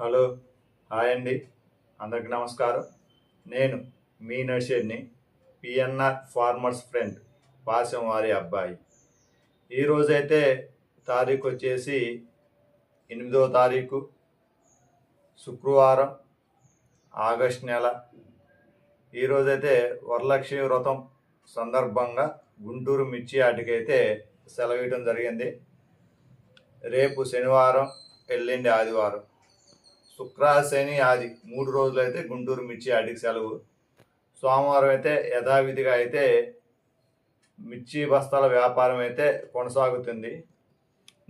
Hello hi అండి. అందరికి నమస్కారం. నేను మీ నర్షేడ్ని పిఎన్ఆర్ ఫార్మర్స్ ఫ్రెండ్ పాశం వారి అబ్బాయి. ఈరోజైతే తారీఖు వచ్చేసి ఎనిమిదో తారీఖు శుక్రవారం ఆగస్ట్ నెల. ఈరోజైతే వరలక్ష్మి వ్రతం సందర్భంగా గుంటూరు మిర్చి ఆటికైతే సెలవు జరిగింది. రేపు శనివారం ఎల్లుండి ఆదివారం. శుక్ర శని ఆది మూడు రోజులు అయితే గుంటూరు మిర్చి ఆటికి సెలవు. సోమవారం అయితే యథావిధిగా అయితే మిర్చి బస్తాల వ్యాపారం అయితే కొనసాగుతుంది.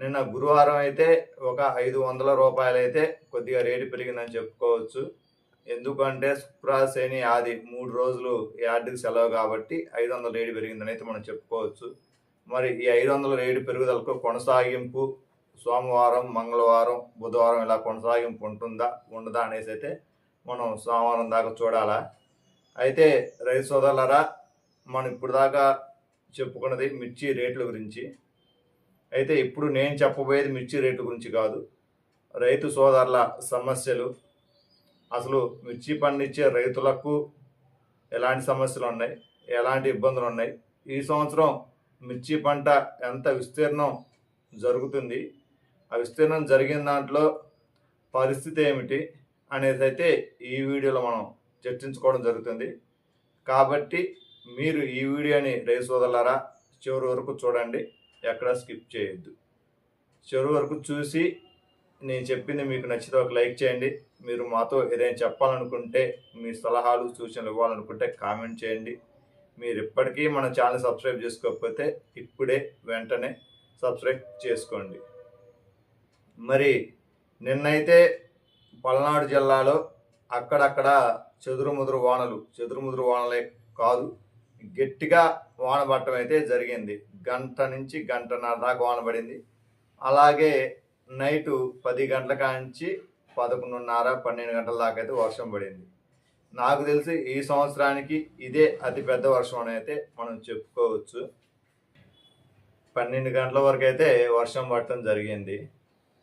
నిన్న గురువారం అయితే ఒక ఐదు వందల రూపాయలు అయితే కొద్దిగా రేటు పెరిగిందని చెప్పుకోవచ్చు. ఎందుకంటే శుక్ర శని ఆది మూడు రోజులు యార్డుకి సెలవు కాబట్టి ఐదు వందల రేటు పెరిగిందని అయితే మనం చెప్పుకోవచ్చు. మరి ఈ ఐదు వందల రేటు పెరుగుదలకు కొనసాగింపు సోమవారం మంగళవారం బుధవారం ఇలా కొనసాగింపు ఉంటుందా? ఉండదా అనేసి అయితే మనం సోమవారం దాకా చూడాలా? అయితే రైతు సోదరులరా మనం ఇప్పుడు దాకా చెప్పుకున్నది మిర్చి రేట్ల గురించి. అయితే ఇప్పుడు నేను చెప్పబోయేది మిర్చి రేట్ల గురించి కాదు. రైతు సోదరుల సమస్యలు. అసలు మిర్చి పండించే రైతులకు ఎలాంటి సమస్యలు ఉన్నాయి? ఎలాంటి ఇబ్బందులు ఉన్నాయి? ఈ సంవత్సరం మిర్చి పంట ఎంత విస్తీర్ణం జరుగుతుంది? ఆ విస్తీర్ణం జరిగిన దాంట్లో పరిస్థితి ఏమిటి అనేది అయితే ఈ వీడియోలో మనం చర్చించుకోవడం జరుగుతుంది. కాబట్టి మీరు ఈ వీడియోని రైతు వదలరా చివరి వరకు చూడండి. ఎక్కడ స్కిప్ చేయొద్దు. చివరి వరకు చూసి నేను చెప్పింది మీకు నచ్చితే ఒక లైక్ చేయండి. మీరు మాతో ఏదైనా చెప్పాలనుకుంటే మీ సలహాలు సూచనలు ఇవ్వాలనుకుంటే కామెంట్ చేయండి. మీరు ఇప్పటికీ మన ఛానల్ సబ్స్క్రైబ్ చేసుకోకపోతే ఇప్పుడే వెంటనే సబ్స్క్రైబ్ చేసుకోండి. మరి నిన్నైతే పల్నాడు జిల్లాలో అక్కడక్కడ చెదురుముదురు వానలు చెదురుముదురు వానలే కాదు గట్టిగా వాన పడటం అయితే జరిగింది. గంట నుంచి గంటన్నర దాకా వాన పడింది. అలాగే నైటు పది గంటల కాంచి పదకొండున్నర పన్నెండు గంటల దాకా అయితే వర్షం పడింది. నాకు తెలిసి ఈ సంవత్సరానికి ఇదే అతి పెద్ద వర్షం అని అయితే మనం చెప్పుకోవచ్చు. పన్నెండు గంటల వరకు అయితే వర్షం పడటం జరిగింది.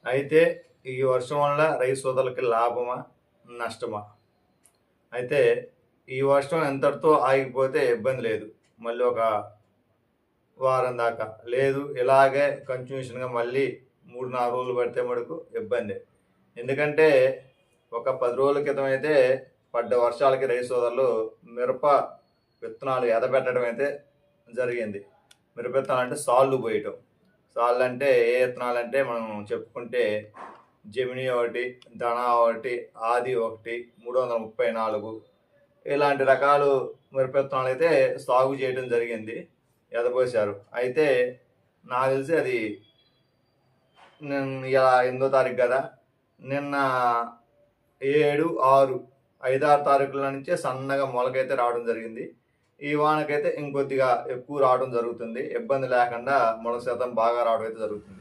అయితే ఈ వర్షం వల్ల రైతు సోదరులకి లాభమా? నష్టమా? అయితే ఈ వర్షం ఎంతటితో ఆగిపోతే ఇబ్బంది లేదు. మళ్ళీ ఒక వారం దాకా. లేదు ఇలాగే కంటిన్యూషన్గా మళ్ళీ మూడు నాలుగు రోజులు పడితే మటుకు ఇబ్బంది. ఎందుకంటే ఒక పది రోజుల క్రితం అయితే పడ్డ వర్షాలకి రైతు సోదరులు మిరప విత్తనాలు ఎదబెట్టడం అయితే జరిగింది. మిరప విత్తనాలు అంటే సాళ్ళు పోయటం. సాళ్ళు అంటే ఏ విత్తనాలు అంటే మనం చెప్పుకుంటే జమిని ఒకటి ధన ఒకటి ఆది ఒకటి మూడు వందల ముప్పై నాలుగు ఇలాంటి రకాలు మిరప విత్తనాలు అయితే సాగు చేయడం జరిగింది ఎదపోసారు అయితే నాకు తెలిసి అది ఇలా ఎనిమిదో తారీఖు కదా నిన్న ఏడు ఆరు ఐదారు తారీఖుల నుంచే సన్నగా మొలకైతే రావడం జరిగింది. ఈ వానకైతే ఇంకొద్దిగా ఎక్కువ రావడం జరుగుతుంది. ఇబ్బంది లేకుండా మొలక శాతం బాగా రావడం అయితే జరుగుతుంది.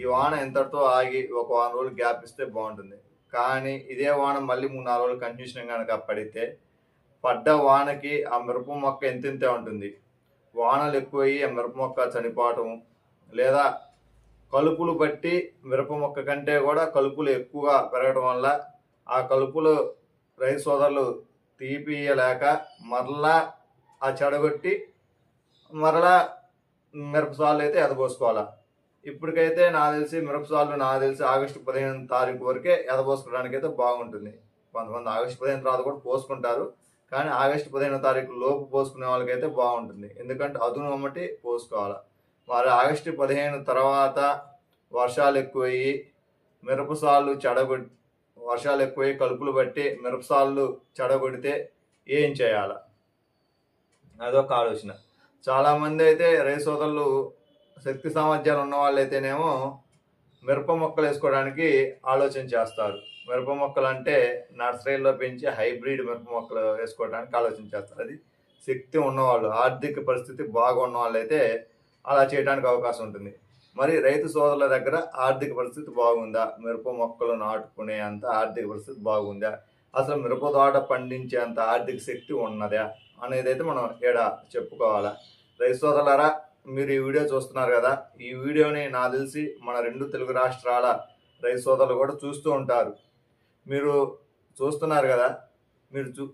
ఈ వాన ఎంతటితో ఆగి ఒక వారం రోజులు గ్యాప్ ఇస్తే బాగుంటుంది. కానీ ఇదే వాన మళ్ళీ మూడు నాలుగు రోజులు కంటిన్యూషన్ కనుక పడితే పడ్డ వానకి ఆ మిరప మొక్క ఎంతెంతే ఉంటుంది? వానలు ఎక్కువయ్యి ఆ మిరప మొక్క చనిపోవటం లేదా కలుపులు బట్టి మిరప మొక్క కంటే కూడా కలుపులు ఎక్కువగా పెరగడం వల్ల ఆ కలుపులు రైతు సోదరులు తీపియలేక మరలా ఆ చెడగొట్టి మరలా మిరపసాలు అయితే ఎదబోసుకోవాలా. ఇప్పటికైతే నాకు తెలిసి మిరపసాలు నాకు తెలిసి ఆగస్టు పదిహేను తారీఖు వరకే ఎదబోసుకోవడానికి అయితే బాగుంటుంది. కొంతమంది ఆగస్టు పదిహేను తర్వాత కూడా పోసుకుంటారు. కానీ ఆగస్టు పదిహేను తారీఖు లోపు పోసుకునే వాళ్ళకైతే బాగుంటుంది. ఎందుకంటే అదును అమ్మటి పోసుకోవాలి. మరి ఆగస్టు పదిహేను తర్వాత వర్షాలు ఎక్కువయ్యి మిరపసాళ్ళు చెడగొట్టి వర్షాలు ఎక్కువయ్యి కలుపులు బట్టి మిరపసాళ్ళు చెడగొడితే ఏం చేయాలి? అదొక ఆలోచన. చాలామంది అయితే రైతు సోదరులు శక్తి సామర్థ్యాలు ఉన్న వాళ్ళు అయితేనేమో మిరప మొక్కలు వేసుకోవడానికి ఆలోచన చేస్తారు. మిరప మొక్కలు అంటే నర్సరీలో పెంచి హైబ్రిడ్ మిరప మొక్కలు వేసుకోవడానికి ఆలోచన చేస్తారు. అది శక్తి ఉన్నవాళ్ళు ఆర్థిక పరిస్థితి బాగున్న వాళ్ళు అయితే అలా చేయడానికి అవకాశం ఉంటుంది. మరి రైతు సోదరుల దగ్గర ఆర్థిక పరిస్థితి బాగుందా? మిరప మొక్కలు నాటుకునే అంత ఆర్థిక పరిస్థితి బాగుందా? అసలు మిరప పండించేంత ఆర్థిక శక్తి ఉన్నదా అనేది అయితే మనం ఇక్కడ చెప్పుకోవాలా? రైతు సోదరులారా మీరు ఈ వీడియో చూస్తున్నారు కదా ఈ వీడియోని నా తెలిసి మన రెండు తెలుగు రాష్ట్రాల రైతు సోదరులు కూడా చూస్తూ ఉంటారు. మీరు చూస్తున్నారు కదా మీరు చూ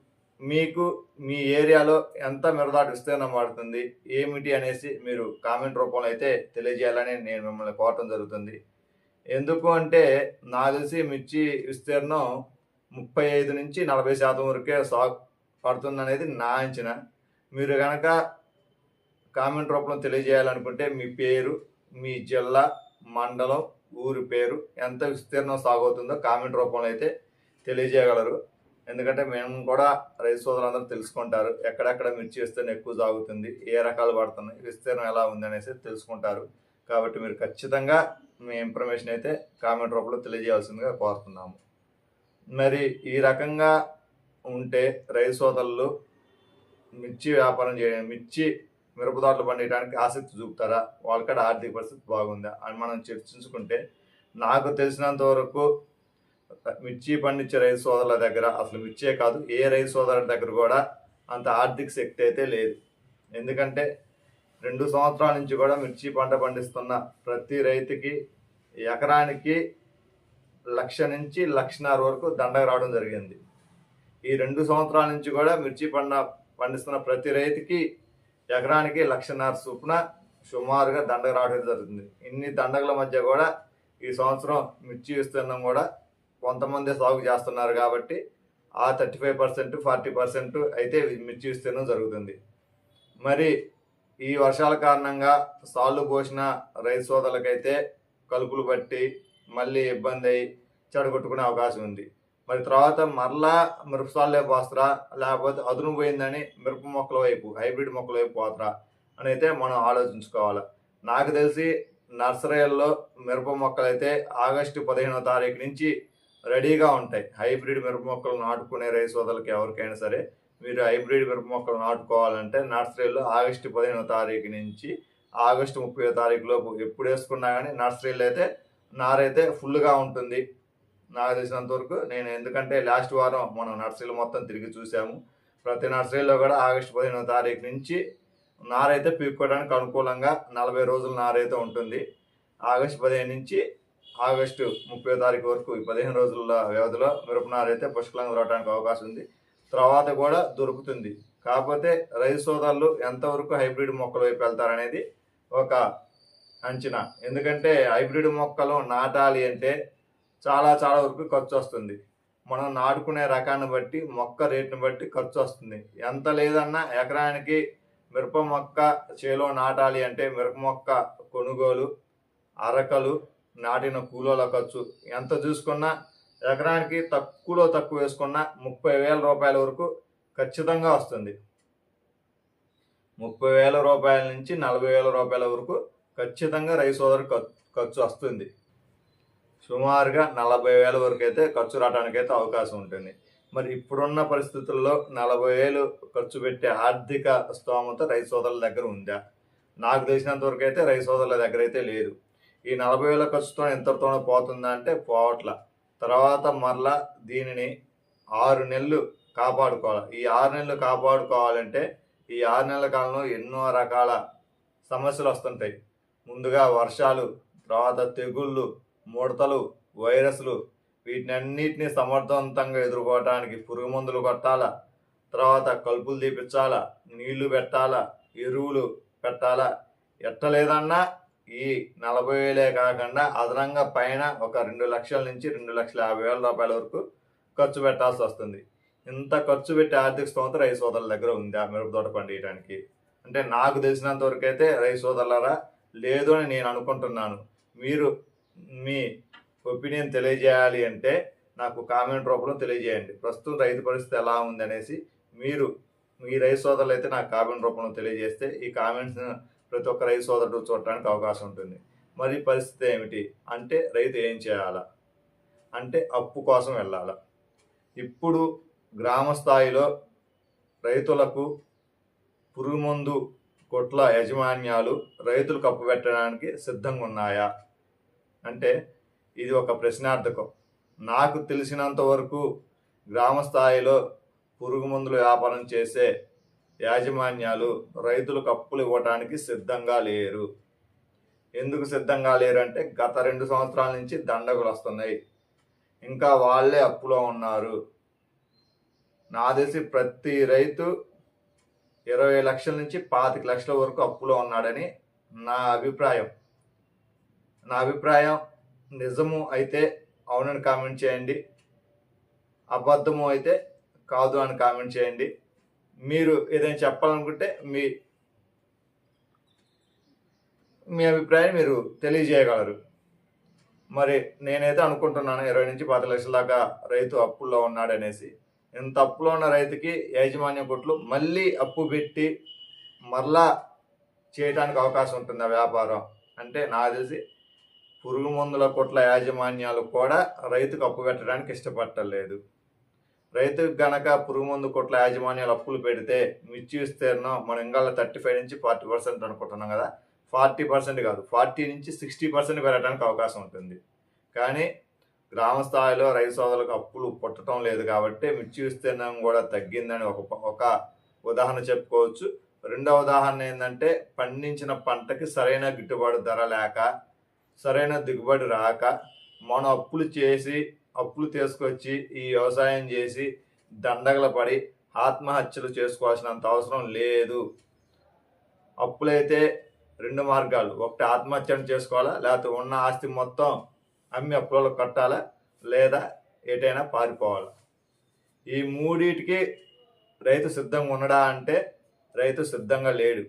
మీకు మీ ఏరియాలో ఎంత మిరదాటు విస్తీర్ణం పడుతుంది ఏమిటి అనేసి మీరు కామెంట్ రూపంలో అయితే తెలియజేయాలని నేను మిమ్మల్ని కోరటం జరుగుతుంది. ఎందుకు అంటే నాకు తెలిసి మిర్చి విస్తీర్ణం ముప్పై ఐదు నుంచి నలభై శాతం వరకే సాగు పడుతుంది అనేది నా అంచనా. మీరు కనుక కామెంట్ రూపంలో తెలియజేయాలనుకుంటే మీ పేరు మీ జిల్లా మండలం ఊరి పేరు ఎంత విస్తీర్ణం సాగుతుందో కామెంట్ రూపంలో అయితే తెలియజేయగలరు. ఎందుకంటే మేము కూడా రైతు సోదరులందరూ తెలుసుకుంటారు ఎక్కడెక్కడ మిర్చి విస్తీర్ణం ఎక్కువ సాగుతుంది ఏ రకాలు పడుతున్నాయి విస్తీర్ణం ఎలా ఉంది అనేసి తెలుసుకుంటారు. కాబట్టి మీరు ఖచ్చితంగా మీ ఇన్ఫర్మేషన్ అయితే కామెంట్ రూపంలో తెలియజేయాల్సిందిగా కోరుతున్నాము. మరి ఈ రకంగా ఉంటే రైతు సోదరులు మిర్చి వ్యాపారం చేయడం మిర్చి మిరపదాట్లు పండించడానికి ఆసక్తి చూపుతారా? వాళ్ళకడ ఆర్థిక పరిస్థితి బాగుందా? అని మనం చర్చించుకుంటే నాకు తెలిసినంత వరకు మిర్చి పండించే రైతు సోదరుల దగ్గర అసలు మిర్చే కాదు ఏ రైతు సోదరుల దగ్గర కూడా అంత ఆర్థిక శక్తి అయితే లేదు. ఎందుకంటే రెండు సంవత్సరాల నుంచి కూడా మిర్చి పంట పండిస్తున్న ప్రతి రైతుకి ఎకరానికి లక్ష నుంచి లక్షన్నర వరకు దండగ రావడం జరిగింది. ఈ రెండు సంవత్సరాల నుంచి కూడా మిర్చి పంట పండిస్తున్న ప్రతి రైతుకి ఎకరానికి లక్షన్నర చొప్పున సుమారుగా దండగ రావడం జరుగుతుంది. ఇన్ని దండగల మధ్య కూడా ఈ సంవత్సరం మిర్చి విస్తీర్ణం కూడా కొంతమంది సాగు చేస్తున్నారు కాబట్టి ఆ thirty five percent forty percent అయితే మిర్చి విస్తీర్ణం జరుగుతుంది. మరి ఈ వర్షాల కారణంగా సాళ్ళు పోసిన రైతు సోదరులకైతే కలుపులు బట్టి మళ్ళీ ఇబ్బంది అయ్యి చెడగొట్టుకునే అవకాశం ఉంది. మరి తర్వాత మరలా మిరపసాలే పోస్తారా లేకపోతే అదును పోయిందని మిరప మొక్కల వైపు హైబ్రిడ్ మొక్కల వైపు పోతారా అని అయితే మనం ఆలోచించుకోవాలి. నాకు తెలిసి నర్సరీల్లో మిరప మొక్కలు అయితే ఆగస్టు పదిహేనో తారీఖు నుంచి రెడీగా ఉంటాయి. హైబ్రిడ్ మిరప మొక్కలు నాటుకునే రైస్ వదలకి ఎవరికైనా సరే మీరు హైబ్రిడ్ మిరప మొక్కలు నాటుకోవాలంటే నర్సరీలో ఆగస్టు పదిహేనో తారీఖు నుంచి ఆగస్టు ముప్పై తారీఖు లోపు ఎప్పుడు వేసుకున్నా కానీ నర్సరీలో అయితే నారైతే ఫుల్గా ఉంటుంది. నాకు తెలిసినంత వరకు నేను ఎందుకంటే లాస్ట్ వారం మనం నర్సరీలు మొత్తం తిరిగి చూసాము. ప్రతి నర్సరీలో కూడా ఆగస్టు పదిహేనవ తారీఖు నుంచి నారైతే పీక్కోవడానికి అనుకూలంగా నలభై రోజుల నారైతే ఉంటుంది. ఆగస్టు పదిహేను నుంచి ఆగస్టు ముప్పై తారీఖు వరకు ఈ పదిహేను రోజుల వ్యవధిలో మిరప నారైతే పుష్కలంగా దొరకడానికి అవకాశం ఉంది. తర్వాత కూడా దొరుకుతుంది. కాకపోతే రైతు సోదరులు ఎంతవరకు హైబ్రిడ్ మొక్కల వైపు వెళ్తారనేది ఒక అంచనా. ఎందుకంటే హైబ్రిడ్ మొక్కలు నాటాలి అంటే చాలా చాలా వరకు ఖర్చు వస్తుంది. మనం నాటుకునే రకాన్ని బట్టి మొక్క రేటుని బట్టి ఖర్చు వస్తుంది. ఎంత లేదన్నా ఎకరానికి మిరప మొక్క చేలో నాటాలి అంటే మిరప మొక్క కొనుగోలు అరకలు నాటిన కూలోల ఖర్చు. ఎంత చూసుకున్నా ఎకరానికి తక్కువలో తక్కువ వేసుకున్నా ముప్పై వేల రూపాయల వరకు ఖచ్చితంగా వస్తుంది. ముప్పై వేల రూపాయల నుంచి నలభై వేల రూపాయల వరకు ఖచ్చితంగా రైతు సోదరు ఖర్చు వస్తుంది. సుమారుగా నలభై వేల వరకు అయితే ఖర్చు రావడానికి అయితే అవకాశం ఉంటుంది. మరి ఇప్పుడున్న పరిస్థితుల్లో నలభై వేలు ఖర్చు పెట్టే ఆర్థిక స్తోమత రైతు సోదరుల దగ్గర ఉందా? నాకు తెలిసినంత వరకు అయితే రైతు సోదరుల దగ్గర అయితే లేదు. ఈ నలభై వేల ఖర్చుతో ఎంతతోనే పోతుందా అంటే పోవట్ల. తర్వాత మరలా దీనిని ఆరు నెలలు కాపాడుకోవాలి. ఈ ఆరు నెలలు కాపాడుకోవాలంటే ఈ ఆరు నెలల కాలంలో ఎన్నో రకాల సమస్యలు వస్తుంటాయి. ముందుగా వర్షాలు తర్వాత తెగుళ్ళు ముడతలు వైరస్లు వీటినన్నిటిని సమర్థవంతంగా ఎదుర్కోవటానికి పురుగు మందులు కొట్టాలా? తర్వాత కలుపులు తీపించాలా నీళ్ళు పెట్టాలా? ఎరువులు పెట్టాలా? ఎట్టలేదన్నా ఈ నలభై వేలే కాకుండా అదనంగా పైన ఒక రెండు లక్షల నుంచి రెండు లక్షల యాభై వేల రూపాయల వరకు ఖర్చు పెట్టాల్సి వస్తుంది. ఇంత ఖర్చు పెట్టే ఆర్థిక స్తోమత రైస్ సోదరుల దగ్గర ఉంది ఆ మిరప తోట పండియడానికి అంటే నాకు తెలిసినంత వరకు అయితే రైస్ సోదరులరా లేదు అని నేను అనుకుంటున్నాను. మీరు మీ ఒపీనియన్ తెలియజేయాలి అంటే నాకు కామెంట్ రూపంలో తెలియజేయండి. ప్రస్తుతం రైతు పరిస్థితి ఎలా ఉంది అనేసి మీరు మీ రైతు సోదరులు అయితే నాకు కామెంట్ రూపంలో తెలియజేస్తే ఈ కామెంట్స్ ప్రతి ఒక్క రైతు సోదరుడు చూడటానికి అవకాశం ఉంటుంది. మరి పరిస్థితి ఏమిటి? అంటే రైతు ఏం చేయాలా? అంటే అప్పు కోసం వెళ్ళాలా? ఇప్పుడు గ్రామ స్థాయిలో రైతులకు పురుగు మందు కొట్ల యాజమాన్యాలు రైతులు కప్పు పెట్టడానికి సిద్ధంగా ఉన్నాయా? అంటే ఇది ఒక ప్రశ్నార్థకం. నాకు తెలిసినంత వరకు గ్రామ స్థాయిలో పురుగు మందులు వ్యాపారం చేసే యాజమాన్యాలు రైతులకు అప్పులు ఇవ్వటానికి సిద్ధంగా లేరు. ఎందుకు సిద్ధంగా లేరు అంటే గత రెండు సంవత్సరాల నుంచి దండగులు వస్తున్నాయి. ఇంకా వాళ్ళే అప్పులో ఉన్నారు. నా తెలిసి ప్రతి రైతు ఇరవై లక్షల నుంచి పాతిక లక్షల వరకు అప్పులో ఉన్నాడని నా అభిప్రాయం. నా అభిప్రాయం నిజము అయితే అవునని కామెంట్ చేయండి. అబద్ధము అయితే కాదు అని కామెంట్ చేయండి. మీరు ఏదైనా చెప్పాలనుకుంటే మీ మీ అభిప్రాయం మీరు తెలియజేయగలరు. మరి నేనైతే అనుకుంటున్నాను ఇరవై నుంచి పది లక్షల దాకా రైతు అప్పుల్లో ఉన్నాడనేసి. ఇంత అప్పులో ఉన్న రైతుకి యాజమాన్య కొట్లు మళ్ళీ అప్పు పెట్టి మరలా చేయడానికి అవకాశం ఉంటుంది ఆ వ్యాపారం. అంటే నాకు తెలిసి పురుగు మందుల కొట్ల యాజమాన్యాలు కూడా రైతుకు అప్పు పెట్టడానికి ఇష్టపడలేదు రైతుకు గనక పురుగు మందు కొట్ల యాజమాన్యాలు అప్పులు పెడితే మిర్చి విస్తీర్ణం మనం ఇంకా థర్టీ ఫైవ్ నుంచి ఫార్టీ పర్సెంట్ అనుకుంటున్నాం కదా. ఫార్టీ పర్సెంట్ కాదు ఫార్టీ నుంచి సిక్స్టీ పర్సెంట్ పెరగడానికి అవకాశం ఉంటుంది. కానీ గ్రామ స్థాయిలో రైతు సోదరులకు అప్పులు పుట్టడం లేదు కాబట్టి మిర్చి విస్తీర్ణం కూడా తగ్గిందని ఒక ఒక ఉదాహరణ చెప్పుకోవచ్చు. రెండవ ఉదాహరణ ఏంటంటే పండించిన పంటకి సరైన గిట్టుబాటు ధర లేక సరైన దిగుబడి రాక మనం అప్పులు చేసి అప్పులు తీసుకొచ్చి ఈ వ్యవసాయం చేసి దండగల పడి ఆత్మహత్యలు చేసుకోవాల్సినంత అవసరం లేదు. అప్పులైతే రెండు మార్గాలు. ఒకటి ఆత్మహత్యను చేసుకోవాలా? లేకపోతే ఉన్న ఆస్తి మొత్తం అమ్మి అప్పులు కట్టాలా? లేదా ఎటైనా పారిపోవాలా? ఈ మూడిటికి రైతు సిద్ధంగా ఉండడా అంటే రైతు సిద్ధంగా లేడు.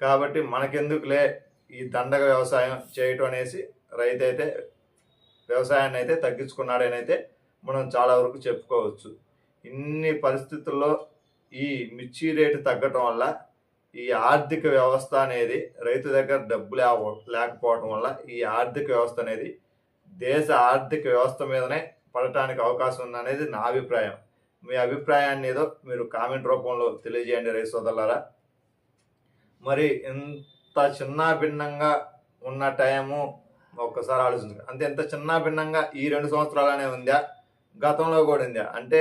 కాబట్టి మనకెందుకులే ఈ దండగ వ్యవసాయం చేయటం అనేసి రైతు అయితే వ్యవసాయాన్ని అయితే తగ్గించుకున్నాడని అయితే మనం చాలా వరకు చెప్పుకోవచ్చు. ఇన్ని పరిస్థితుల్లో ఈ మిర్చి రేటు తగ్గటం వల్ల ఈ ఆర్థిక వ్యవస్థ అనేది రైతు దగ్గర డబ్బు లేవ లేకపోవటం వల్ల ఈ ఆర్థిక వ్యవస్థ అనేది దేశ ఆర్థిక వ్యవస్థ మీదనే పడటానికి అవకాశం ఉందనేది నా అభిప్రాయం. మీ అభిప్రాయాన్ని ఏదో మీరు కామెంట్ రూపంలో తెలియజేయండి రైతు సోదరులారా. మరి ఇంత చిన్న భిన్నంగా ఉన్న టైము ఒక్కసారి ఆలోచించండి. అంతే ఎంత చిన్న భిన్నంగా ఈ రెండు సంవత్సరాలనే ఉందా? గతంలో కూడా ఉందా? అంటే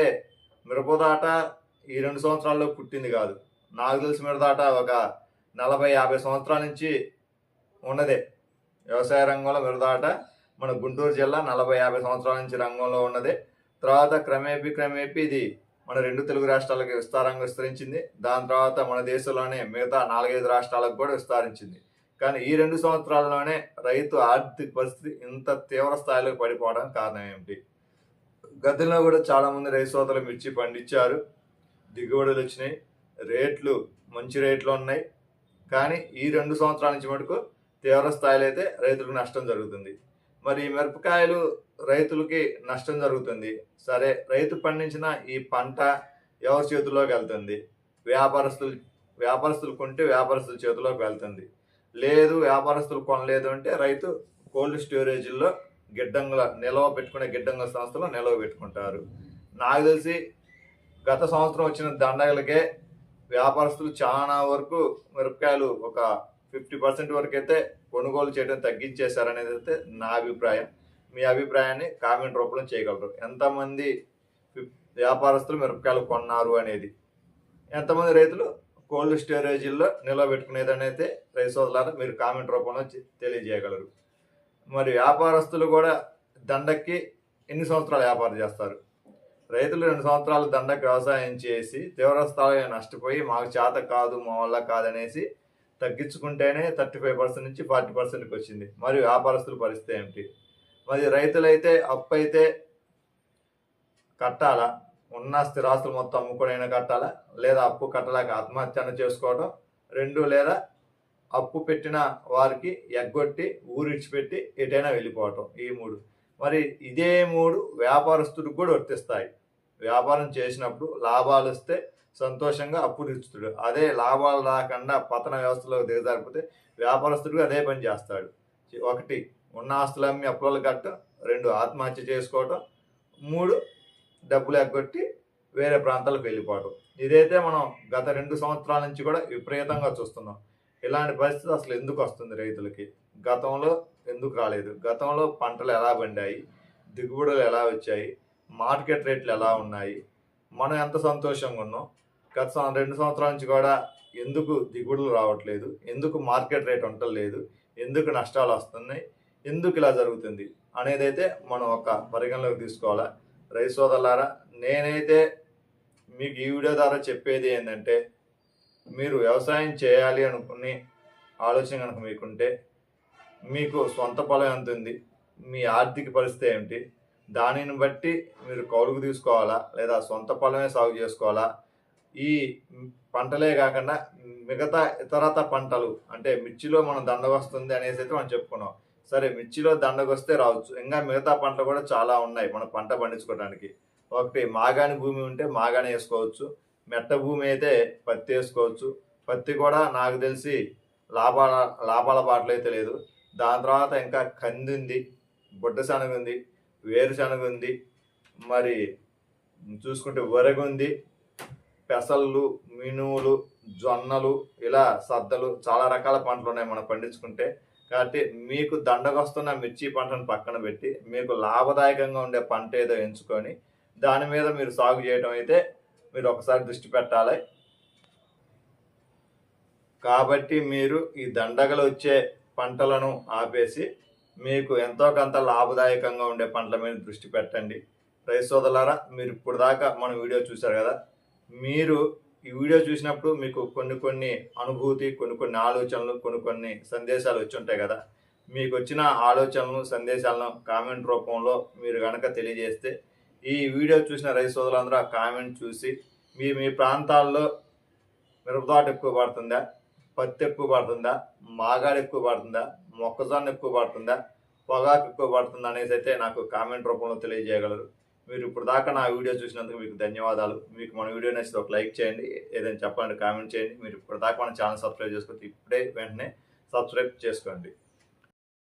మిరపదాట ఈ రెండు సంవత్సరాల్లో పుట్టింది కాదు. నాకు తెలిసి మిరదాట ఒక నలభై యాభై సంవత్సరాల నుంచి ఉన్నదే. వ్యవసాయ రంగంలో మిరదాట మన గుంటూరు జిల్లా నలభై యాభై సంవత్సరాల నుంచి రంగంలో ఉన్నదే. తర్వాత క్రమేపీ క్రమేపీ ఇది మన రెండు తెలుగు రాష్ట్రాలకు విస్తారంగా విస్తరించింది. దాని తర్వాత మన దేశంలోనే మిగతా నాలుగైదు రాష్ట్రాలకు కూడా విస్తరించింది. కానీ ఈ రెండు సంవత్సరాల్లోనే రైతు ఆర్థిక పరిస్థితి ఇంత తీవ్ర స్థాయిలోకి పడిపోవడానికి కారణం ఏమిటి? గతంలో కూడా చాలామంది రైతు సోదరులు మిర్చి పండించారు. దిగుబడులు వచ్చినాయి. రేట్లు మంచి రేట్లు ఉన్నాయి. కానీ ఈ రెండు సంవత్సరాల నుంచి మటుకు తీవ్ర స్థాయిలో అయితే రైతులకు నష్టం జరుగుతుంది. మరి ఈ మిరపకాయలు రైతులకి నష్టం జరుగుతుంది. సరే రైతు పండించిన ఈ పంట ఎవరి చేతిలోకి వెళ్తుంది? వ్యాపారస్తులు వ్యాపారస్తులు కొంటే వ్యాపారస్తుల చేతిలోకి వెళ్తుంది. లేదు వ్యాపారస్తులు కొనలేదు అంటే రైతు కోల్డ్ స్టోరేజీల్లో గిడ్డంగుల నిల్వ పెట్టుకునే గిడ్డంగుల సంస్థలో నిల్వ పెట్టుకుంటారు. నాకు తెలిసి గత సంవత్సరం వచ్చిన దండగలకే వ్యాపారస్తులు చాలా వరకు మిరపకాయలు ఒక ఫిఫ్టీ పర్సెంట్ వరకు అయితే కొనుగోలు చేయడం తగ్గించేశారనేది అయితే నా అభిప్రాయం. మీ అభిప్రాయాన్ని కామెంట్ రూపంలో చేయగలరు. ఎంతమంది వ్యాపారస్తులు మిరపకాయలు కొన్నారు అనేది ఎంతమంది రైతులు కోల్డ్ స్టోరేజీల్లో నిల్వ పెట్టుకునేది అనేది రైతు సోదరులారా మీరు కామెంట్ రూపంలో తెలియజేయగలరు. మరి వ్యాపారస్తులు కూడా దండకి ఎన్ని సంవత్సరాలు వ్యాపారం చేస్తారు? రైతులు రెండు సంవత్సరాలు దండకు వ్యవసాయం చేసి తీవ్రస్థాయిలో నష్టపోయి మాకు చేత కాదు మా వల్ల కాదనేసి తగ్గించుకుంటేనే థర్టీ ఫైవ్ పర్సెంట్ నుంచి ఫార్టీ పర్సెంట్కి వచ్చింది. మరి వ్యాపారస్తుల పరిస్థితి ఏమిటి? మరి రైతులైతే అప్పు అయితే కట్టాలా? ఉన్న స్థిరాస్తులు మొత్తం అమ్ముకునైనా కట్టాలా? లేదా అప్పు కట్టలేక ఆత్మహత్యన చేసుకోవడం రెండు లేదా అప్పు పెట్టిన వారికి ఎగ్గొట్టి ఊరిడిచిపెట్టి ఎటైనా వెళ్ళిపోవటం? ఈ మూడు. మరి ఇదే మూడు వ్యాపారస్తుడికి కూడా వర్తిస్తాయి. వ్యాపారం చేసినప్పుడు లాభాలు వస్తే సంతోషంగా అప్పు తీర్చుతాడు అదే లాభాలు రాకుండా పతన వ్యవస్థలో దిగజారిపోతే వ్యాపారస్తుడు అదే పని చేస్తాడు. ఒకటి ఉన్న ఆస్తులు అమ్మి అప్పులు కట్టడం. రెండు ఆత్మహత్య చేసుకోవటం. మూడు డబ్బులు ఎగ్గొట్టి వేరే ప్రాంతాలకు వెళ్ళిపోవటం. ఇదైతే మనం గత రెండు సంవత్సరాల నుంచి కూడా విపరీతంగా చూస్తున్నాం. ఇలాంటి పరిస్థితి అసలు ఎందుకు వస్తుంది రైతులకి? గతంలో ఎందుకు రాలేదు? గతంలో పంటలు ఎలా పండాయి? దిగుబడులు ఎలా వచ్చాయి? మార్కెట్ రేట్లు ఎలా ఉన్నాయి? మనం ఎంత సంతోషంగా ఉన్నాం? గత రెండు సంవత్సరాల నుంచి కూడా ఎందుకు దిగుబడులు రావట్లేదు? ఎందుకు మార్కెట్ రేట్ ఉండలేదు ఎందుకు నష్టాలు వస్తున్నాయి? ఎందుకు ఇలా జరుగుతుంది? అనేది అయితే మనం ఒక పరిగణలోకి తీసుకోవాలా? రైతు సోదరులారా నేనైతే మీకు ఈ వీడియో ద్వారా చెప్పేది ఏంటంటే మీరు వ్యవసాయం చేయాలి అనుకుని ఆలోచన కనుక మీకుంటే మీకు సొంత పొలం ఎంత ఉంది? మీ ఆర్థిక పరిస్థితి ఏమిటి? దానిని బట్టి మీరు కౌలుకు తీసుకోవాలా? లేదా సొంత పొలమే సాగు చేసుకోవాలా? ఈ పంటలే కాకుండా మిగతా ఇతరత పంటలు అంటే మిర్చిలో మనం దండగ వస్తుంది అనేసి అయితే మనం చెప్పుకున్నాం. సరే మిర్చిలో దండగొస్తే రావచ్చు. ఇంకా మిగతా పంటలు కూడా చాలా ఉన్నాయి మనం పంట పండించుకోవడానికి. ఒకటి మాగాణి భూమి ఉంటే మాగాణి వేసుకోవచ్చు. మెట్ట భూమి అయితే పత్తి వేసుకోవచ్చు. పత్తి కూడా నాకు తెలిసి లాభాల లాభాల బాటలు అయితే లేదు. దాని తర్వాత ఇంకా కంది ఉంది బుడ్డ శనగ ఉంది వేరుశనగ ఉంది మరి చూసుకుంటే వరగ ఉంది పెసళ్ళు మినువులు జొన్నలు ఇలా సద్దలు చాలా రకాల పంటలు ఉన్నాయి మనం పండించుకుంటే. కాబట్టి మీకు దండగొస్తున్న మిర్చి పంటను పక్కన పెట్టి మీకు లాభదాయకంగా ఉండే పంట ఏదో ఎంచుకొని దాని మీద మీరు సాగు చేయడం అయితే మీరు ఒకసారి దృష్టి పెట్టాలి. కాబట్టి మీరు ఈ దండగలు వచ్చే పంటలను ఆపేసి మీకు ఎంతో కొంత లాభదాయకంగా ఉండే పంటల మీద దృష్టి పెట్టండి. రైతు సోదరులారా మీరు ఇప్పుడు దాకా మన వీడియో చూశారు కదా? మీరు ఈ వీడియో చూసినప్పుడు మీకు కొన్ని కొన్ని అనుభూతి కొన్ని కొన్ని ఆలోచనలు కొన్ని కొన్ని సందేశాలు వచ్చి ఉంటాయి కదా? మీకు వచ్చిన ఆలోచనలు సందేశాలను కామెంట్ రూపంలో మీరు కనుక తెలియజేస్తే ఈ వీడియో చూసిన రైతు సోదరులందరూ ఆ కామెంట్ చూసి మీ మీ ప్రాంతాల్లో మిరపదాట ఎక్కువ పడుతుందా? పత్తి ఎక్కువ పడుతుందా? మాగాడు ఎక్కువ పడుతుందా? మొక్కజొన్న ఎక్కువ పడుతుందా? పొగాకు ఎక్కువ పడుతుందా అనేసి అయితే నాకు కామెంట్ రూపంలో తెలియజేయగలరు. మీరు ఇప్పుడు దాకా నా వీడియో చూసినందుకు మీకు ధన్యవాదాలు. మీకు మన వీడియో నచ్చితే ఒక లైక్ చేయండి ఏదైనా చెప్పండి కామెంట్ చేయండి. మీరు ఇప్పుడు దాకా మన ఛానల్ సబ్స్క్రైబ్ చేసుకోవచ్చు ఇప్పుడే వెంటనే సబ్స్క్రైబ్ చేసుకోండి.